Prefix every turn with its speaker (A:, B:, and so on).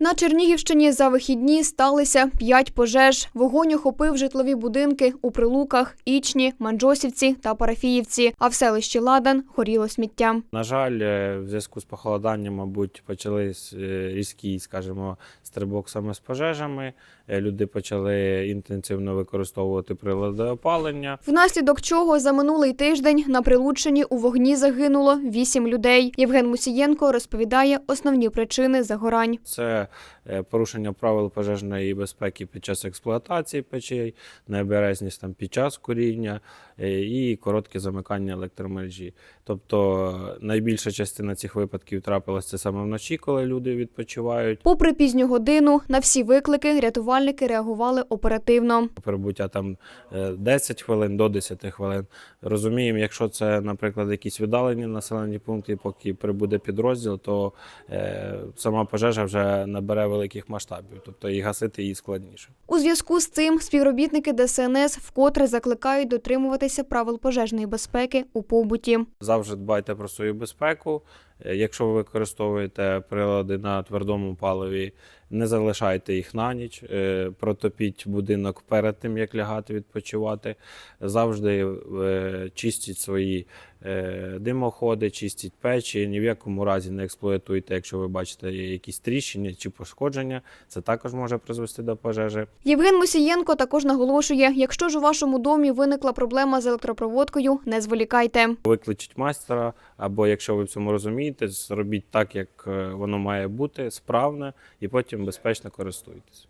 A: На Чернігівщині за вихідні сталися п'ять пожеж. Вогонь охопив житлові будинки у Прилуках, Ічні, Манджосівці та Парафіївці. А в селищі Ладан горіло сміття.
B: На жаль, е, в зв'язку з похолоданням, мабуть, почались е, різкий, скажімо, стрибок саме з пожежами. Е, Люди почали інтенсивно використовувати прилади опалення.
A: Внаслідок чого за минулий тиждень на Прилуччині у вогні загинуло вісім людей. Євген Мусієнко розповідає основні причини загорань.
B: Це е, порушення правил пожежної безпеки під час експлуатації печей, необережність там під час куріння е, і коротке замикання електромережі. Тобто е, найбільша частина цих випадків трапилася це саме вночі, коли люди відпочивають.
A: Попри пізню годину, на всі виклики рятувальники реагували оперативно.
B: Прибуття там е, 10 хвилин до 10 хвилин. Розуміємо, якщо це, наприклад, якісь віддалені населені пункти, поки прибуде підрозділ, то сама пожежа вже набере великих масштабів, тобто і гасити її складніше.
A: У зв'язку з цим співробітники ДСНС вкотре закликають дотримуватися правил пожежної безпеки у побуті.
B: Завжди дбайте про свою безпеку. Е, Якщо ви використовуєте прилади на твердому паливі, не залишайте їх на ніч, е, протопіть будинок перед тим, як лягати відпочивати. Завжди е, чистіть свої е, димоходи, чистіть печі. Ні в якому разі не експлуатуйте, якщо ви бачите якісь тріщини чи пошкодження. Це також може призвести до пожежі.
A: Євген Мусієнко також наголошує: якщо ж у вашому домі виникла проблема з електропроводкою, не зволікайте.
B: Викличіть майстра, або якщо ви в цьому розумієте, зробіть так, як воно має бути, справне, і потім безпечно користуйтесь.